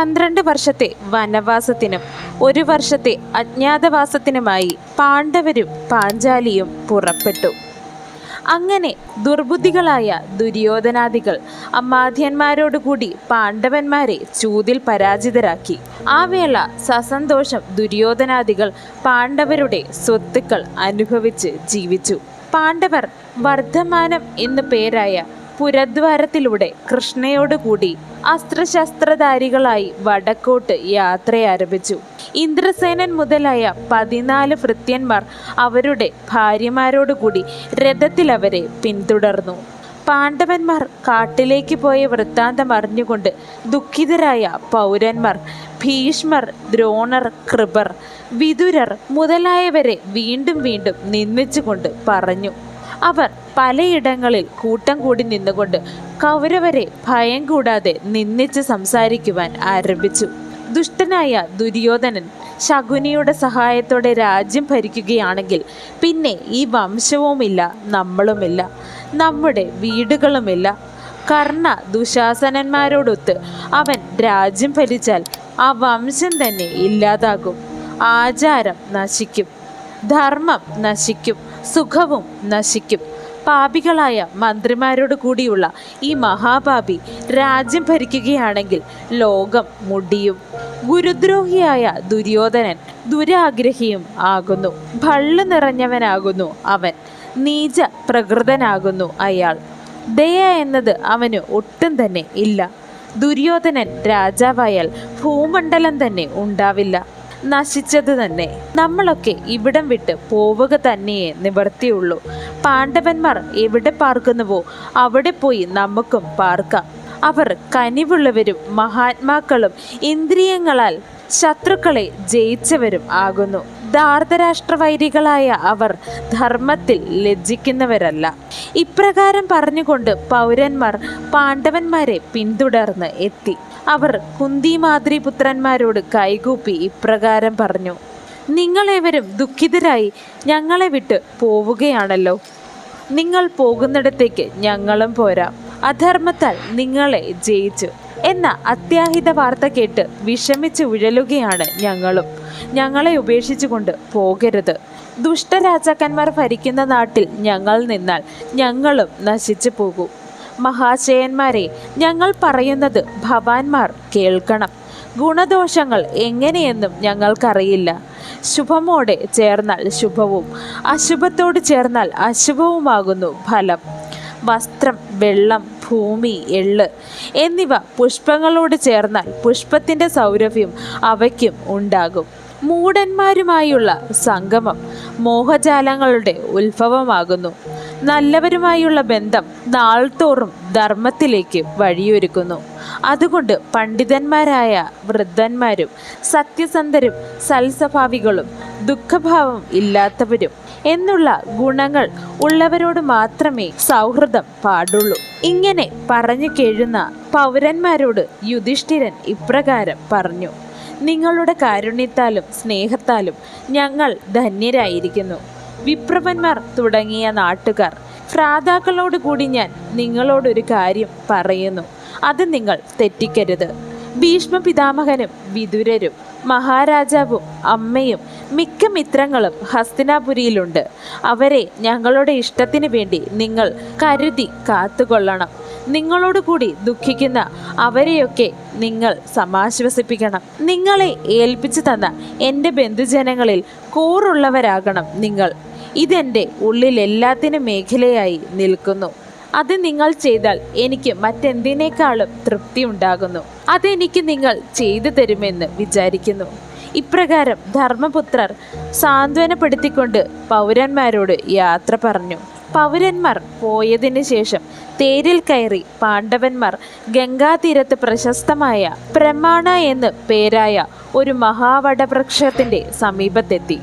പന്ത്രണ്ട് വർഷത്തെ വനവാസത്തിനും ഒരു വർഷത്തെ അജ്ഞാതവാസത്തിനുമായി പാണ്ഡവരും പാഞ്ചാലിയും പുറപ്പെട്ടു. അങ്ങനെ ദുർബുദ്ധികളായ ദുര്യോധനാദികൾ അമ്മാധ്യന്മാരോടുകൂടി പാണ്ഡവന്മാരെ ചൂതിൽ പരാജിതരാക്കി. ആ വേള സസന്തോഷം ദുര്യോധനാദികൾ പാണ്ഡവരുടെ സ്വത്തുക്കൾ അനുഭവിച്ച് ജീവിച്ചു. പാണ്ഡവർ വർദ്ധമാനം എന്നു പേരായ പുരദ്വാരത്തിലൂടെ കൃഷ്ണയോടുകൂടി അസ്ത്രശസ്ത്രധാരികളായി വടക്കോട്ട് യാത്ര ആരംഭിച്ചു ഇന്ദ്രസേനൻ മുതലായ പതിനാല് ഭൃത്യന്മാർ അവരുടെ ഭാര്യമാരോടുകൂടി രഥത്തിൽ അവരെ പിന്തുടർന്നു. പാണ്ഡവന്മാർ കാട്ടിലേക്ക് പോയ വൃത്താന്തം അറിഞ്ഞുകൊണ്ട് ദുഃഖിതരായ പൗരന്മാർ ഭീഷ്മർ ദ്രോണർ കൃപർ വിതുരർ മുതലായവരെ വീണ്ടും വീണ്ടും നിന്ദിച്ചുകൊണ്ട് പറഞ്ഞു. അവർ പലയിടങ്ങളിൽ കൂട്ടം കൂടി നിന്നുകൊണ്ട് കൗരവരെ ഭയം കൂടാതെ നിന്നിച്ച് സംസാരിക്കുവാൻ ആരംഭിച്ചു. ദുഷ്ടനായ ദുര്യോധനൻ ശകുനിയുടെ സഹായത്തോടെ രാജ്യം ഭരിക്കുകയാണെങ്കിൽ പിന്നെ ഈ വംശവുമില്ല നമ്മളുമില്ല നമ്മുടെ വീടുകളുമില്ല. കർണ ദുശാസനന്മാരോടൊത്ത് അവൻ രാജ്യം ഭരിച്ചാൽ ആ വംശം തന്നെ ഇല്ലാതാകും ആചാരം നശിക്കും ധർമ്മം നശിക്കും. സുഖവും നശിക്കും. പാപികളായ മന്ത്രിമാരോട് കൂടിയുള്ള ഈ മഹാപാപി രാജ്യം ഭരിക്കുകയാണെങ്കിൽ ലോകം മുടിയും. ഗുരുദ്രോഹിയായ ദുര്യോധനൻ ദുരാഗ്രഹിയും ആകുന്നു. ഭള്ളു നിറഞ്ഞവനാകുന്നു അവൻ. നീച പ്രകൃതനാകുന്നു അയാൾ. ദയ എന്നത് അവന് ഒട്ടും തന്നെ ഇല്ല. ദുര്യോധനൻ രാജാവായാൽ ഭൂമണ്ഡലം തന്നെ ഉണ്ടാവില്ല. നശിച്ചത് തന്നെ. നമ്മളൊക്കെ ഇവിടം വിട്ട് പോവുക തന്നെയേ നിവർത്തിയുള്ളൂ. പാണ്ഡവന്മാർ എവിടെ പാർക്കുന്നുവോ അവിടെ പോയി നമുക്കും പാർക്കാം. അവർ കനിവുള്ളവരും മഹാത്മാക്കളും ഇന്ദ്രിയങ്ങളാൽ ശത്രുക്കളെ ജയിച്ചവരും ആകുന്നു. ധാർതരാഷ്ട്രവൈരികളായ അവർ ധർമ്മത്തിൽ ലജ്ജിക്കുന്നവരല്ല. ഇപ്രകാരം പറഞ്ഞുകൊണ്ട് പൗരന്മാർ പാണ്ഡവന്മാരെ പിന്തുടർന്ന് എത്തി. അവർ കുന്തിമാതിരി പുത്രന്മാരോട് കൈകൂപ്പി ഇപ്രകാരം പറഞ്ഞു നിങ്ങളേവരും ദുഃഖിതരായി ഞങ്ങളെ വിട്ട് പോവുകയാണല്ലോ. നിങ്ങൾ പോകുന്നിടത്തേക്ക് ഞങ്ങളും പോരാം. അധർമ്മത്താൽ നിങ്ങളെ ജയിച്ചു. എന്ന അത്യാഹിത വാർത്ത കേട്ട് വിഷമിച്ച് ഉഴലുകയാണ് ഞങ്ങളും. ഞങ്ങളെ ഉപേക്ഷിച്ചുകൊണ്ട് പോകരുത്. ദുഷ്ടരാജാക്കന്മാർ ഭരിക്കുന്ന നാട്ടിൽ ഞങ്ങൾ നിന്നാൽ ഞങ്ങളും നശിച്ചു പോകും. മഹാശയന്മാരെ ഞങ്ങൾ പറയുന്നത് ഭവാന്മാർ കേൾക്കണം. ഗുണദോഷങ്ങൾ എങ്ങനെയെന്നും ഞങ്ങൾക്കറിയില്ല. ശുഭമോടെ ചേർന്നാൽ ശുഭവും അശുഭത്തോട് ചേർന്നാൽ അശുഭവുമാകുന്നു ഫലം. വസ്ത്രം വെള്ളം ഭൂമി എള്ള് എന്നിവ പുഷ്പങ്ങളോട് ചേർന്നാൽ പുഷ്പത്തിന്റെ സൗരഭ്യം അവയ്ക്കും ഉണ്ടാകും. മൂടന്മാരുമായുള്ള സംഗമം മോഹജാലങ്ങളുടെ ഉത്ഭവമാകുന്നു. നല്ലവരുമായുള്ള ബന്ധം നാൾതോറും ധർമ്മത്തിലേക്ക് വഴിയൊരുക്കുന്നു. അതുകൊണ്ട് പണ്ഡിതന്മാരായ വൃദ്ധന്മാരും സത്യസന്ധരും സൽസ്വഭാവികളും ദുഃഖഭാവം ഇല്ലാത്തവരും എന്നുള്ള ഗുണങ്ങൾ ഉള്ളവരോട് മാത്രമേ സൗഹൃദം പാടുള്ളൂ. ഇങ്ങനെ പറഞ്ഞു കേഴുന്ന പൗരന്മാരോട് യുധിഷ്ഠിരൻ ഇപ്രകാരം പറഞ്ഞു നിങ്ങളുടെ കാരുണ്യത്താലും സ്നേഹത്താലും ഞങ്ങൾ ധന്യരായിരിക്കുന്നു. വിപ്രവന്മാർ തുടങ്ങിയ നാട്ടുകാർ. ഭ്രാതാക്കളോട് കൂടി ഞാൻ നിങ്ങളോടൊരു കാര്യം പറയുന്നു. അത് നിങ്ങൾ തെറ്റിക്കരുത്. ഭീഷ്മ പിതാമഹനും വിതുരരും മഹാരാജാവും അമ്മയും മിക്ക മിത്രങ്ങളും ഹസ്തിനാപുരിയിലുണ്ട്. അവരെ ഞങ്ങളുടെ ഇഷ്ടത്തിന് വേണ്ടി നിങ്ങൾ കരുതി കാത്തുകൊള്ളണം. നിങ്ങളോട് കൂടി ദുഃഖിക്കുന്ന അവരെയൊക്കെ നിങ്ങൾ സമാശ്വസിപ്പിക്കണം. നിങ്ങളെ ഏൽപ്പിച്ചു തന്ന എന്റെ ബന്ധുജനങ്ങളിൽ കൂറുള്ളവരാകണം നിങ്ങൾ. ഇതെന്റെ ഉള്ളിൽ എല്ലാത്തിനും മേഖലയായി നിൽക്കുന്നു. അത് നിങ്ങൾ ചെയ്താൽ എനിക്ക് മറ്റെന്തിനേക്കാളും തൃപ്തി ഉണ്ടാകുന്നു. അതെനിക്ക് നിങ്ങൾ ചെയ്തു തരുമെന്ന് വിചാരിക്കുന്നു. ഇപ്രകാരം ധർമ്മപുത്രർ സാന്ത്വനപ്പെടുത്തിക്കൊണ്ട് പൗരന്മാരോട് യാത്ര പറഞ്ഞു. പൗരന്മാർ പോയതിന് ശേഷം തേരിൽ കയറി പാണ്ഡവന്മാർ ഗംഗാതീരത്ത് പ്രശസ്തമായ പ്രമാണ എന്ന് പേരായ ഒരു മഹാവടവൃക്ഷത്തിന്റെ സമീപത്തെത്തി.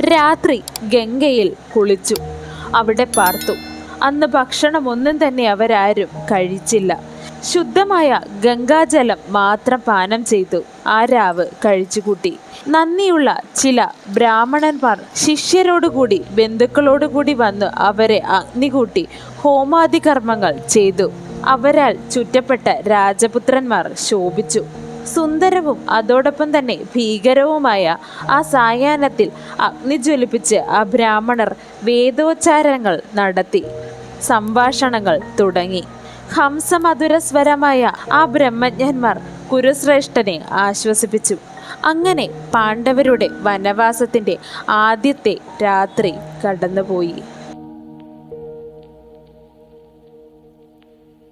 രാത്രി ഗംഗയിൽ കുളിച്ചു. അവിടെ പാർത്തു. അന്ന് ഭക്ഷണമൊന്നും തന്നെ അവരാരും കഴിച്ചില്ല. ശുദ്ധമായ ഗംഗാജലം മാത്രം പാനം ചെയ്തു ആ രാവ് കഴിച്ചുകൂട്ടി. നന്ദിയുള്ള ചില ബ്രാഹ്മണന്മാർ ശിഷ്യരോടുകൂടി ബന്ധുക്കളോടുകൂടി വന്ന് അവരെ അഗ്നികൂട്ടി ഹോമാദി കർമ്മങ്ങൾ ചെയ്തു. അവരാൽ ചുറ്റപ്പെട്ട രാജപുത്രന്മാർ ശോഭിച്ചു. സുന്ദരവും അതോടൊപ്പം തന്നെ ഭീകരവുമായ ആ സായാഹ്നത്തിൽ അഗ്നി ജ്വലിപ്പിച്ച് ആ ബ്രാഹ്മണർ വേദോച്ചാരങ്ങൾ നടത്തി സംഭാഷണങ്ങൾ തുടങ്ങി. ഹംസമധുരസ്വരമായ ആ ബ്രഹ്മജ്ഞന്മാർ കുരുശ്രേഷ്ഠനെ ആശ്വസിപ്പിച്ചു. അങ്ങനെ പാണ്ഡവരുടെ വനവാസത്തിന്റെ ആദ്യത്തെ രാത്രി കടന്നുപോയി.